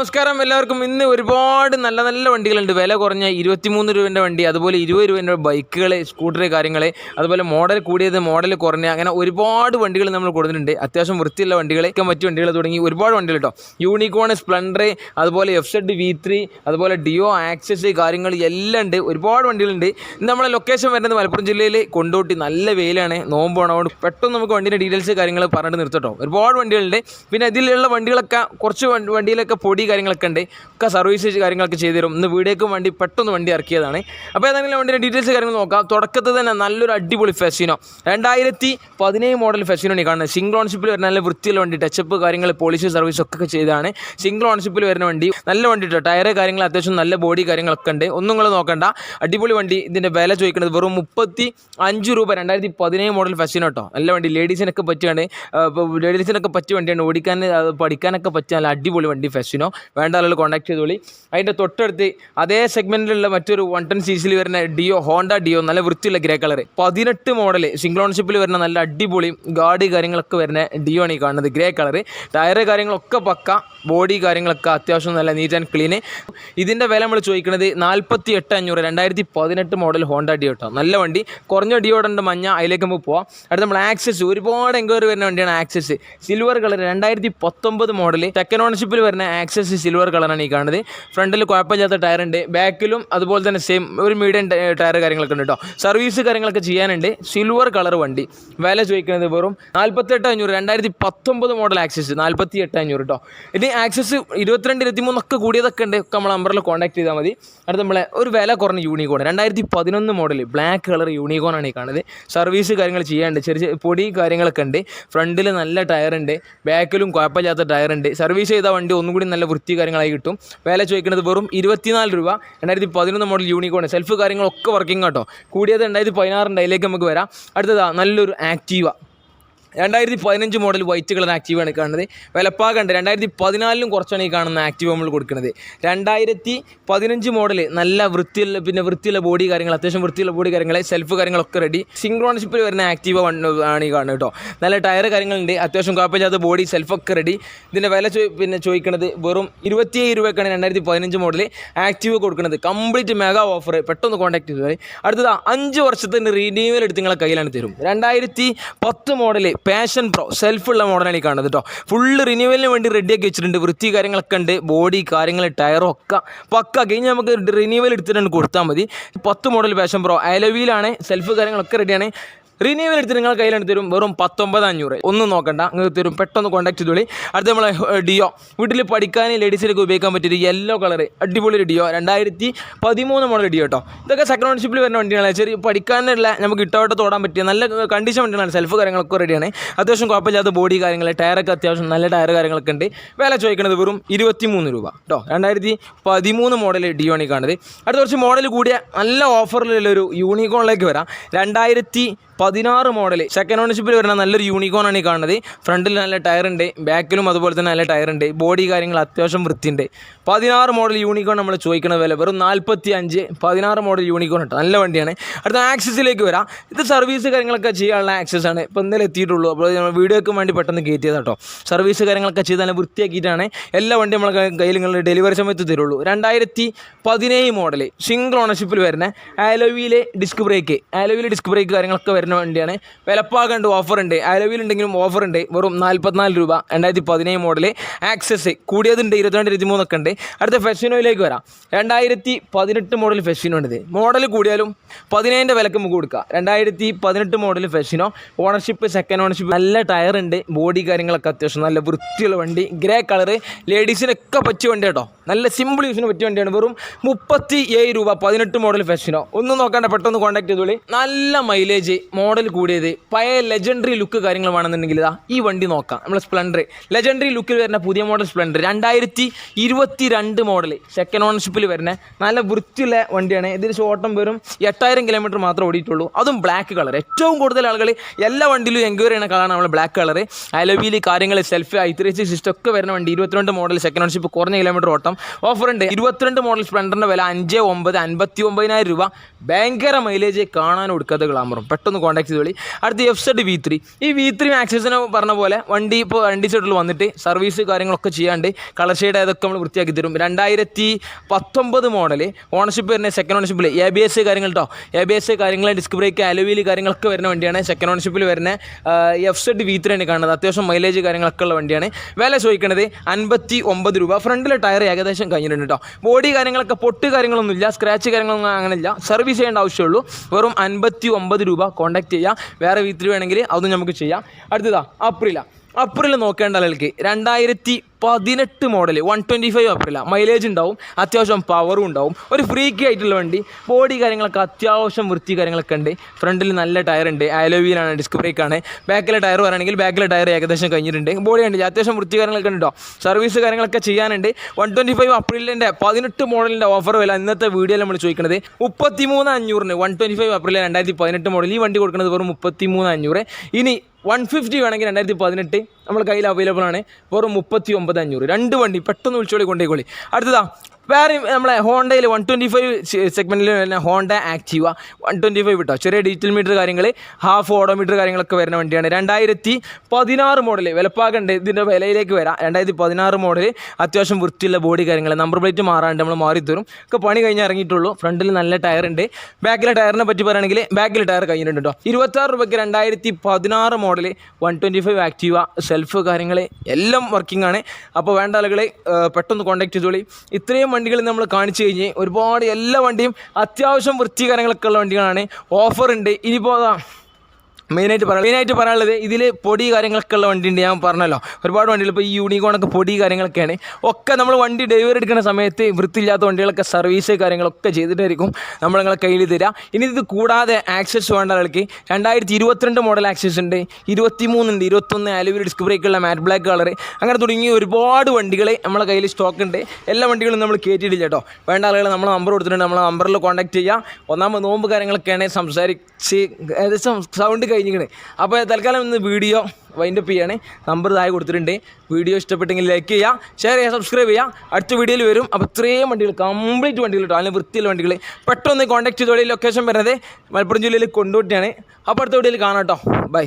നമസ്കാരം. എല്ലാവർക്കും ഇന്ന് ഒരുപാട് നല്ല നല്ല വണ്ടികളുണ്ട്. വില കുറഞ്ഞ ഇരുപത്തിമൂന്ന് രൂപേന്റെ വണ്ടി അതുപോലെ ഇരുപത് രൂപേന്റെ ബൈക്കുകൾ സ്കൂട്ടർ കാര്യങ്ങൾ അതുപോലെ മോഡൽ കൂടിയത് മോഡൽ കുറഞ്ഞ അങ്ങനെ ഒരുപാട് വണ്ടികൾ നമ്മൾ കൊടുത്തിട്ടുണ്ട്. അത്യാവശ്യം വൃത്തിയുള്ള വണ്ടികൾ മറ്റു വണ്ടികൾ തുടങ്ങി ഒരുപാട് വണ്ടികൾ കേട്ടോ. യൂണിക്കോൺ സ്പ്ലൻഡർ അതുപോലെ എഫ് സെഡ് വി ത്രീ അതുപോലെ ഡിയോ ആക്സസ് കാര്യങ്ങൾ എല്ലാം ഉണ്ട്. ഒരുപാട് വണ്ടികളുണ്ട്. ഇന്ന് നമ്മളെ ലൊക്കേഷൻ വരുന്നത് മലപ്പുറം ജില്ലയിൽ കൊണ്ടോട്ടി. നല്ല വെയിലാണ്. നോമ്പാണ് അതുകൊണ്ട് പെട്ടെന്ന് നമുക്ക് വണ്ടിയുടെ ഡീറ്റെയിൽസ് കാര്യങ്ങൾ പറഞ്ഞിട്ട് നിർത്തട്ടോ ഒരുപാട് വണ്ടികളുണ്ട്. പിന്നെ ഇതിലുള്ള വണ്ടികളൊക്കെ കുറച്ച് വണ്ടി വണ്ടിയിലൊക്കെ പൊടി കാര്യങ്ങളൊക്കെ ഉണ്ട്. ഒക്കെ സർവീസ് കാര്യങ്ങളൊക്കെ ചെയ്തു തരും. ഇന്ന് വീടേക്കും വണ്ടി പെട്ടെന്ന് വണ്ടി ഇറക്കിയതാണ്. അപ്പോൾ ഏതെങ്കിലും വണ്ടിയുടെ ഡീറ്റെയിൽസ് കാര്യങ്ങൾ നോക്കാം. തുടക്കത്തിൽ തന്നെ നല്ലൊരു അടിപൊളി ഫെസിനോ രണ്ടായിരത്തി പതിനേഴ് മോഡൽ ഫെസിനോണി കാണുന്നത്. സിംഗിൾ ഓൺഷിപ്പിൽ വരുന്ന നല്ല വൃത്തിയുള്ള വണ്ടി ടച്ചപ്പ് കാര്യങ്ങൾ പോളിഷ് സർവീസ് ഒക്കെ ചെയ്തതാണ്. സിംഗിൾ ഓൺഷിപ്പിൽ വരുന്ന വണ്ടി നല്ല വണ്ടി കേട്ടോ ടയറ് കാര്യങ്ങൾ അത്യാവശ്യം നല്ല ബോഡി കാര്യങ്ങളൊക്കെ ഉണ്ട്. ഒന്നും നിങ്ങൾ നോക്കണ്ട. അടിപൊളി വണ്ടി. ഇതിന്റെ വില ചോദിക്കുന്നത് വെറും മുപ്പത്തി അഞ്ച് രൂപ രണ്ടായിരത്തി പതിനേഴ് മോഡൽ ഫെസിനോ കേട്ടോ നല്ല വണ്ടി. ലേഡീസിനൊക്കെ പറ്റിയാണ് ലേഡീസിനൊക്കെ പറ്റിയ വണ്ടിയാണ്. ഓടിക്കാൻ പഠിക്കാനൊക്കെ പറ്റിയ നല്ല അടിപൊളി വണ്ടി ഫെസിനോ വേണ്ട ആളുകൾ കോൺടാക്ട് ചെയ്തോളി അതിന്റെ തൊട്ടടുത്ത് അതേ സെഗ്മെന്റിലുള്ള മറ്റൊരു വൺ ടെൻ സി സിയിൽ വരുന്ന ഡിയോ ഹോണ്ട ഡിയോ നല്ല വൃത്തിയുള്ള ഗ്രേ കളർ പതിനെട്ട് മോഡൽ സിംഗിൾ ഓൺഷിപ്പിൽ വരുന്ന നല്ല അടിപൊളി ഗാഡി കാര്യങ്ങളൊക്കെ വരുന്ന ഡിയോ ആണ് ഈ കാണുന്നത്. ഗ്രേ കളർ ടയറ് കാര്യങ്ങളൊക്കെ പക്ക ബോഡി കാര്യങ്ങളൊക്കെ അത്യാവശ്യം നല്ല നീറ്റ് ആൻഡ് ക്ലീന് ഇതിന്റെ വില നമ്മൾ ചോദിക്കുന്നത് നാൽപ്പത്തി എട്ട് അഞ്ഞൂറ് രണ്ടായിരത്തി പതിനെട്ട് മോഡൽ ഹോണ്ട ഡിയോ കേട്ടോ നല്ല വണ്ടി. കുറഞ്ഞ ഡിയോടന്റെ മഞ്ഞ അതിലേക്ക് നമുക്ക് പോവാം. അടുത്ത നമ്മൾ ആക്സസ് ഒരുപാട് എൻക്വയറി വരുന്ന വണ്ടിയാണ് ആക്സസ് സിൽവർ കളർ രണ്ടായിരത്തി പത്തൊമ്പത് മോഡൽ സെക്കൻഡ് ഓണർഷിപ്പിൽ വരുന്ന ആക്സസ് സിൽവർ കളറാണ് ഈ കാണുന്നത്. ഫ്രണ്ടിൽ കുഴപ്പമില്ലാത്ത ടയർ ഉണ്ട്. ബാക്കിലും അതുപോലെ തന്നെ സെയിം ഒരു മീഡിയം ടയർ കാര്യങ്ങളൊക്കെ ഉണ്ട് കേട്ടോ. സർവീസ് കാര്യങ്ങളൊക്കെ ചെയ്യാനുണ്ട്. സിൽവർ കളർ വണ്ടി. വില ചോദിക്കുന്നത് വെറും നാൽപ്പത്തെട്ട് അഞ്ഞൂറ് രണ്ടായിരത്തി പത്തൊമ്പത് മോഡൽ ആക്സസ് നാൽപ്പത്തി എട്ട് അഞ്ഞൂറ് കേട്ടോ ഇത് ആക്സസ് ഇരുപത്തിരണ്ട് ഇരുപത്തിമൂന്നൊക്കെ കൂടിയതൊക്കെ ഉണ്ട്. നമ്മൾ നമ്പറിൽ കോൺടാക്ട് ചെയ്താൽ മതി. അടുത്ത നമ്മളെ ഒരു വില കുറഞ്ഞ യൂണിക്കോൺ രണ്ടായിരത്തി പതിനൊന്ന് മോഡൽ ബ്ലാക്ക് കളർ യൂണിക്കോൺ ആണ് ഈ കാണുന്നത്. സർവീസ് കാര്യങ്ങൾ ചെയ്യാനുണ്ട്. ചെറിയ പൊടി കാര്യങ്ങളൊക്കെ ഉണ്ട്. ഫ്രണ്ടിൽ നല്ല ടയർ ഉണ്ട്. ബാക്കിലും കുഴപ്പമില്ലാത്ത ടയർ ഉണ്ട്. സർവീസ് ചെയ്ത വണ്ടി ഒന്നും കൂടി നല്ല വൃത്തി കാര്യങ്ങളായി കിട്ടും. വില ചോദിക്കുന്നത് വെറും ഇരുപത്തിനാല് രൂപ. രണ്ടായിരത്തി പതിനൊന്ന് മോഡൽ യൂണിക്കോൺ സെൽഫ് കാര്യങ്ങളൊക്കെ വർക്കിംഗ് കേട്ടോ കൂടിയത് രണ്ടായിരത്തി പതിനാറിന്റെ അതിലേക്ക് നമുക്ക് വരാം. അടുത്തതാണ് നല്ലൊരു ആക്റ്റീവ രണ്ടായിരത്തി പതിനഞ്ച് മോഡൽ വൈറ്റ് കളർ ആക്റ്റീവാണ് കാണുന്നത്. വിലപ്പാകണ്ട്. രണ്ടായിരത്തി പതിനാലിലും കുറച്ചാണ് ഈ കാണുന്ന ആക്റ്റീവ് നമ്മൾ കൊടുക്കുന്നത്. രണ്ടായിരത്തി പതിനഞ്ച് മോഡൽ നല്ല വൃത്തിയുള്ള പിന്നെ വൃത്തിയുള്ള ബോഡി കാര്യങ്ങൾ അത്യാവശ്യം വൃത്തിയുള്ള ബോഡി കാര്യങ്ങൾ സെൽഫ് കാര്യങ്ങളൊക്കെ റെഡി സിംഗ്രോൺഷിപ്പിൽ വരുന്ന ആക്റ്റീവ ആണ് ഈ കാണുന്നത് കേട്ടോ നല്ല ടയർ കാര്യങ്ങളുണ്ട്. അത്യാവശ്യം കുഴപ്പമില്ലാത്ത ബോഡി സെൽഫൊക്കെ റെഡി ഇതിന്റെ വില പിന്നെ ചോദിക്കുന്നത് വെറും ഇരുപത്തിയേഴ് രൂപയ്ക്കാണ് രണ്ടായിരത്തി പതിനഞ്ച് മോഡൽ ആക്റ്റീവ് കൊടുക്കുന്നത്. കംപ്ലീറ്റ് മെഗാ ഓഫർ പെട്ടെന്ന് കോൺടാക്ട് ചെയ്തു അടുത്തത് അഞ്ച് വർഷത്തിന്റെ റിന്യൂവൽ എടുത്ത് നിങ്ങളെ കയ്യിലാണ് തരും. രണ്ടായിരത്തി പത്ത് മോഡൽ പാഷൻ പ്രോ സെൽഫുള്ള മോഡലാണ് ഈ കാണുന്നത് കേട്ടോ ഫുള്ള് റിന്യൂവലിന് വേണ്ടി റെഡിയാക്കി വെച്ചിട്ടുണ്ട്. വൃത്തി കാര്യങ്ങളൊക്കെ ഉണ്ട്. ബോഡി കാര്യങ്ങൾ ടയറും ഒക്കെ പക്ക. കഴിഞ്ഞ് നമുക്ക് റിന്യൂവൽ എടുത്തിട്ടുണ്ട് കൊടുത്താൽ മതി. പത്ത് മോഡൽ പാഷൻ പ്രോ അലവിയിലാണ്. സെൽഫ് കാര്യങ്ങളൊക്കെ റെഡിയാണ് റിന്യൂവൽ എടുത്ത് നിങ്ങൾ കയ്യിലെടുത്ത് തരും വെറും പത്തൊമ്പത് അഞ്ഞൂറ് ഒന്നും നോക്കണ്ട നിങ്ങൾക്ക് തരും. പെട്ടെന്ന് കോൺടാക്ട് ചെയ്തോളി. അടുത്ത നമ്മളെ ഡിയോ. വീട്ടിൽ പഠിക്കാൻ ലേഡീസിലേക്ക് ഉപയോഗിക്കാൻ പറ്റിയൊരു യെല്ലോ കളർ അടിപൊളി ഒരു ഡിയോ. രണ്ടായിരത്തി പതിമൂന്ന് മോഡൽ ഡിയോ കേട്ടോ ഇതൊക്കെ സെക്കൻഡ് ഓൺഷിപ്പിൽ വരുന്ന വണ്ടിയാണ് ചെറിയ പഠിക്കാനുള്ള നമുക്ക് ഇട്ടോട്ട് തോടാൻ പറ്റിയ നല്ല കണ്ടീഷൻ വണ്ടിയാണ് സെൽഫ് കാര്യങ്ങളൊക്കെ റെഡിയാണ് അത്യാവശ്യം കുഴപ്പമില്ലാത്ത ബോഡി കാര്യങ്ങൾ ടയറൊക്കെ അത്യാവശ്യം നല്ല ടയർ കാര്യങ്ങളൊക്കെ ഉണ്ട്. വില ചോദിക്കുന്നത് വെറും ഇരുപത്തി മൂന്ന് രൂപ കേട്ടോ രണ്ടായിരത്തി പതിമൂന്ന് മോഡൽ ഡിയോ ആണ് ഈ കാണുന്നത്. അടുത്ത കുറച്ച് മോഡൽ കൂടിയ നല്ല ഓഫറിലുള്ള ഒരു യൂണിക്കോണിലേക്ക് വരാം. രണ്ടായിരത്തി പതിനാറ് മോഡൽ സെക്കൻഡ് ഓണർഷിപ്പിൽ വരുന്ന നല്ലൊരു യൂണിക്കോൺ ആണ് ഈ കാണുന്നത്. ഫ്രണ്ടിൽ നല്ല ടയർ ഉണ്ട് ബാക്കിലും അതുപോലെ തന്നെ നല്ല ടയർ ഉണ്ട്. ബോഡി കാര്യങ്ങൾ അത്യാവശ്യം വൃത്തിയുണ്ട്. പതിനാറ് മോഡൽ യൂണിക്കോൺ നമ്മൾ ചോദിക്കുന്ന വില വെറും നാൽപ്പത്തി അഞ്ച് പതിനാറ് മോഡൽ യൂണിക്കോൺ കേട്ടോ നല്ല വണ്ടിയാണ്. അടുത്ത ആക്സസിലേക്ക് വരാം. ഇത് സർവീസ് കാര്യങ്ങളൊക്കെ ചെയ്യാനുള്ള ആക്സസ് ആണ്. ഇപ്പോൾ ഇന്നലെ എത്തിയിട്ടുള്ളൂ. അപ്പോൾ നമ്മൾ വീഡിയോക്ക് വേണ്ടി പെട്ടെന്ന് കയറ്റിയത് കേട്ടോ സർവീസ് കാര്യങ്ങളൊക്കെ ചെയ്ത് നല്ല വൃത്തിയാക്കിയിട്ടാണ് എല്ലാ വണ്ടിയും നമ്മൾ കയ്യിൽ നിങ്ങൾ ഡെലിവറി സമയത്ത് തരുള്ളൂ. രണ്ടായിരത്തി പതിനേഴ് മോഡൽ സിംഗിൾ ഓണർഷിപ്പിൽ വരുന്ന ആലോവിയിലെ ഡിസ്ക് ബ്രേക്ക് ആലോവിയിലെ ഡിസ്ക് ബ്രേക്ക് കാര്യങ്ങളൊക്കെ വരുന്ന വണ്ടിയാണ്. വിലപ്പാകണ്ട് ഉണ്ടെങ്കിലും ഓഫർ ഉണ്ട് വെറും നാൽപ്പത്തിനാല് രൂപ. രണ്ടായിരത്തി പതിനേഴ് മോഡൽ ആക്സസ് കൂടിയതുണ്ട്. ഇരുപത്തിരണ്ട് ഇരുപത്തിമൂന്നൊക്കെ ഉണ്ട്. അടുത്ത ഫെഷിനോയിലേക്ക് വരാം. രണ്ടായിരത്തി പതിനെട്ട് മോഡൽ ഫെഷിനോ ഉണ്ട് മോഡൽ കൂടിയാലും പതിനേഴിന്റെ വിലക്ക് നമുക്ക് കൊടുക്കാം. രണ്ടായിരത്തി പതിനെട്ട് model Fascino ownership second ownership നല്ല ടയർ ഉണ്ട്. ബോഡി കാര്യങ്ങളൊക്കെ അത്യാവശ്യം നല്ല വൃത്തിയുള്ള വണ്ടി. ഗ്രേ കളറ് ലേഡീസിനൊക്കെ പറ്റിയ വണ്ടി കേട്ടോ. നല്ല സിമ്പിൾ യൂസിന് പറ്റിയ വണ്ടിയാണ്. വെറും മുപ്പത്തി ഏഴ് രൂപ പതിനെട്ട് മോഡൽ ഫെഷിനോ ഒന്നും നോക്കാണ്ട് പെട്ടെന്ന് കോൺടാക്ട് ചെയ്തോളി. നല്ല മൈലേജ് മോഡൽ കൂടിയത് പഴയ ലെജൻഡറി ലുക്ക് കാര്യങ്ങൾ വേണമെന്നുണ്ടെങ്കിൽ ഇതാ ഈ വണ്ടി നോക്കാം. നമ്മൾ സ്പ്ലെൻഡർ ലെജൻഡറി ലുക്കിൽ വരുന്ന പുതിയ മോഡൽ സ്പ്ലെൻഡർ രണ്ടായിരത്തി ഇരുപത്തി രണ്ട് മോഡൽ സെക്കൻഡ് ഓണർഷിപ്പിൽ വരുന്ന നല്ല വൃത്തിയുള്ള വണ്ടിയാണ്. ഇതിൽ ഓട്ടം വെറും എട്ടായിരം കിലോമീറ്റർ മാത്രമേ ഓടിയിട്ടുള്ളൂ. അതും ബ്ലാക്ക് കളർ ഏറ്റവും കൂടുതൽ ആളുകൾ എല്ലാ വണ്ടിയിലും എൻക്വയറി ചെയ്യുന്ന കളറാണ് നമ്മൾ ബ്ലാക്ക് കളർ അലവിയിൽ കാര്യങ്ങൾ സെൽഫ് ഐ ത്രീ സിസ്റ്റം ഒക്കെ വരുന്ന വണ്ടി. ഇരുപത്തിരണ്ട് മോഡൽ സെക്കൻഡ് ഓണർഷിപ്പ് കുറഞ്ഞ കിലോമീറ്റർ ഓട്ടം. ഓഫർ ഉണ്ട്. ഇരുപത്തിരണ്ട് മോഡൽ സ്പ്ലെൻഡറിന്റെ വില അഞ്ച് ഒമ്പത് അൻപത്തി ഒമ്പതിനായിരം രൂപ. ഭയങ്കര മൈലേജ് കാണാൻ കൊടുക്കാത്ത ഗ്ലാമറും പെട്ടെന്ന് കോൺടാക്ട് ചെയ്ത് ചെയ്തോളി അടുത്ത് എഫ് സെഡ് വി ത്രീ ഈ വി ത്രീ മാക്സിസിനെ പറഞ്ഞ പോലെ വണ്ടി ഇപ്പോൾ വണ്ടി സൈഡിൽ വന്നിട്ട് സർവീസ് കാര്യങ്ങളൊക്കെ ചെയ്യാണ്ട് കളർ ഷെയ്ഡ് അതൊക്കെ നമ്മൾ വൃത്തിയാക്കി തരും. രണ്ടായിരത്തി പത്തൊമ്പത് മോഡൽ ഓണർഷിപ്പ് വരുന്ന സെക്കൻഡ് ഓണർഷിപ്പിൽ എ ബി എസ് കാര്യങ്ങൾ കേട്ടോ എ ബി എസ് കാര്യങ്ങൾ ഡിസ്ക് ബ്രേക്ക് അലുവീൽ കാര്യങ്ങളൊക്കെ വരുന്ന വണ്ടിയാണ്. സെക്കൻഡ് ഓണർഷിപ്പിൽ വരുന്ന എഫ് സെഡ് വി ത്രീ ആണ് കാണുന്നത്. അത്യാവശ്യം മൈലേജ് കാര്യങ്ങളൊക്കെ ഉള്ള വണ്ടിയാണ്. വില ചോദിക്കുന്നത് അൻപത്തി ഒമ്പത് രൂപ. ഫ്രണ്ടിലെ ടയർ ഏകദേശം കഴിഞ്ഞിട്ടുണ്ട് കേട്ടോ ബോഡി കാര്യങ്ങളൊക്കെ പൊട്ട് കാര്യങ്ങളൊന്നും ഇല്ല സ്ക്രാച്ച് കാര്യങ്ങളൊന്നും അങ്ങനെ ഇല്ല സർവീസ് ചെയ്യേണ്ട ആവശ്യമുള്ളൂ. വെറും അൻപത്തി ഒമ്പത് രൂപ കോൺടാക്ട് ചെയ്യാം. വേറെ വി ത്രീ വേണമെങ്കിൽ അതും നമുക്ക് ചെയ്യാം. അടുത്തതാ അപ്രില അപ്രിൽ നോക്കേണ്ട ആളുകൾക്ക് രണ്ടായിരത്തി പതിനെട്ട് മോഡൽ വൺ ട്വന്റി ഫൈവ് അപ്പറില്ല മൈലേജ് ഉണ്ടാവും അത്യാവശ്യം പവറും ഉണ്ടാവും. ഒരു ഫ്രീക്കി ആയിട്ടുള്ള വണ്ടി. ബോഡി കാര്യങ്ങളൊക്കെ അത്യാവശ്യം വൃത്തി കാര്യങ്ങളൊക്കെ ഉണ്ട്. ഫ്രണ്ടിൽ നല്ല ടയർ ഉണ്ട്. ആലോവിയിലാണ് ഡിസ്ക് ബ്രേക്കാണ് ബാക്കിലെ ടയർ പറയുകയാണെങ്കിൽ ബാക്കിലെ ടയർ ഏകദേശം കഴിഞ്ഞിട്ടുണ്ട്. ബോഡി ഉണ്ട്. അത്യാവശ്യം വൃത്തി കാര്യങ്ങളൊക്കെ ഉണ്ടോ സർവീസ് കാര്യങ്ങളൊക്കെ ചെയ്യാനുണ്ട്. വൺ ട്വന്റി ഫൈവ് അപ്രിലിന്റെ പതിനെട്ട് മോഡലിന്റെ ഓഫർ വില ഇന്നത്തെ വീഡിയോയിൽ നമ്മൾ ചോദിക്കുന്നത് മുപ്പത്തി മൂന്ന് അഞ്ഞൂറിന്. വൺ ട്വന്റി ഫൈവ് അപ്രിൽ രണ്ടായിരത്തി പതിനെട്ട് മോഡൽ ഈ വണ്ടി കൊടുക്കുന്നത് വെറും മുപ്പത്തി മൂന്ന് അഞ്ഞൂറ്. ഇനി വൺ ഫിഫ്റ്റി വേണമെങ്കിൽ രണ്ടായിരത്തി പതിനെട്ട് നമ്മൾ കയ്യിൽ അവൈലബിൾ ആണ്. വെറും മുപ്പത്തി ഒമ്പത് അഞ്ഞൂറ്. രണ്ട് വണ്ടി പെട്ടെന്ന് വിളിച്ചോളി കൊണ്ടേക്കോളി അടുത്തതാ വേറെ നമ്മളെ ഹോണ്ടയിൽ വൺ ട്വന്റി ഫൈവ് സെഗ്മെന്റിൽ വരുന്ന Honda Activa one twenty five കിട്ടോ ചെറിയ ഡിജിറ്റൽ മീറ്റർ കാര്യങ്ങൾ ഹാഫ് ഓഡോമീറ്റർ കാര്യങ്ങളൊക്കെ വരുന്ന വണ്ടിയാണ്. രണ്ടായിരത്തി പതിനാറ് മോഡൽ വിലപ്പാകണ്ട് ഇതിന്റെ വിലയിലേക്ക് വരാം. രണ്ടായിരത്തി പതിനാറ് മോഡൽ അത്യാവശ്യം വൃത്തിയുള്ള ബോഡി കാര്യങ്ങൾ നമ്പർ പ്ലേറ്റ് മാറാണ്ട് നമ്മൾ മാറി തരും. ഒക്കെ പണി കഴിഞ്ഞ് ഇറങ്ങിയിട്ടുള്ളൂ. ഫ്രണ്ടിൽ നല്ല ടയർ ഉണ്ട്. ബാക്കിലെ ടയറിനെ പറ്റി പറയുകയാണെങ്കിൽ ബാക്കിലെ ടയർ കഴിഞ്ഞിട്ടുണ്ട് കേട്ടോ ഇരുപത്താറ് രൂപയ്ക്ക് രണ്ടായിരത്തി പതിനാറ് model one twenty five Activa self കാര്യങ്ങൾ എല്ലാം വർക്കിംഗ് ആണ്. അപ്പോൾ വേണ്ട ആളുകളെ പെട്ടെന്ന് കോൺടാക്ട് ചെയ്തോളി. ഇത്രയും വണ്ടികൾ നമ്മൾ കാണിച്ചു കഴിഞ്ഞ് ഒരുപാട് എല്ലാ വണ്ടിയും അത്യാവശ്യം വൃത്തികരങ്ങളൊക്കെ ഉള്ള വണ്ടികളാണ്. ഓഫർ ഉണ്ട്. ഇനിയിപ്പോൾ മെയിനായിട്ട് പറയാം മെയിനായിട്ട് പറയാനുള്ളത് ഇതിൽ പൊടി കാര്യങ്ങളൊക്കെ ഉള്ള വണ്ടി ഉണ്ട് ഞാൻ പറഞ്ഞല്ലോ. ഒരുപാട് വണ്ടികൾ ഇപ്പോൾ ഈ യൂണിക്കോണൊക്കെ പൊടി കാര്യങ്ങളൊക്കെയാണ്. ഒക്കെ നമ്മൾ വണ്ടി ഡെലിവറി എടുക്കുന്ന സമയത്ത് വൃത്തിയില്ലാത്ത വണ്ടികളൊക്കെ സർവീസ് കാര്യങ്ങളൊക്കെ ചെയ്തിട്ടായിരിക്കും നമ്മൾ നിങ്ങളെ കയ്യിൽ തരിക ഇനി ഇത് കൂടാതെ ആക്സസ് വേണ്ട ആൾക്ക് രണ്ടായിരത്തി ഇരുപത്തിരണ്ട് മോഡൽ ആക്സസ് ഉണ്ട് ഇരുപത്തി മൂന്നുണ്ട് ഇരുപത്തൊന്ന് അലുവിൽ ഡിസ്ക് ബ്രേക്കുള്ള മാറ്റ് ബ്ലാക്ക് കളർ അങ്ങനെ തുടങ്ങി ഒരുപാട് വണ്ടികൾ നമ്മളെ കയ്യിൽ സ്റ്റോക്ക് ഉണ്ട്. എല്ലാ വണ്ടികളും നമ്മൾ കയറ്റിയിട്ടില്ല കേട്ടോ. വേണ്ട ആളുകൾ നമ്മൾ നമ്പർ കൊടുത്തിട്ടുണ്ട് നമ്മൾ നമ്പറിൽ കോൺടാക്ട് ചെയ്യുക ഒന്നാമത് നോമ്പ് കാര്യങ്ങളൊക്കെയാണ് സംസാരിച്ച് ഏകദേശം സൗണ്ട് കഴിഞ്ഞിരിക്കണേ. അപ്പോൾ തൽക്കാലം ഇന്ന് വീഡിയോ വൈൻഡപ്പ് ചെയ്യാണ്. നമ്പർ താഴെ കൊടുത്തിട്ടുണ്ട്. വീഡിയോ ഇഷ്ടപ്പെട്ടെങ്കിൽ ലൈക്ക് ചെയ്യുക ഷെയർ ചെയ്യുക സബ്സ്ക്രൈബ് ചെയ്യുക അടുത്ത വീഡിയോയിൽ വരും. അപ്പോൾ ഇത്രയും വണ്ടികൾ കംപ്ലീറ്റ് വണ്ടികൾ കേട്ടോ അതിന് വൃത്തിയുള്ള വണ്ടികൾ പെട്ടെന്ന് കോൺടാക്ട് ചെയ്തോളി. ലൊക്കേഷൻ വരുന്നത് മലപ്പുറം ജില്ലയിൽ കൊണ്ടോട്ടിയാണ്. അപ്പോൾ അടുത്ത വീഡിയോയിൽ കാണാം കേട്ടോ ബൈ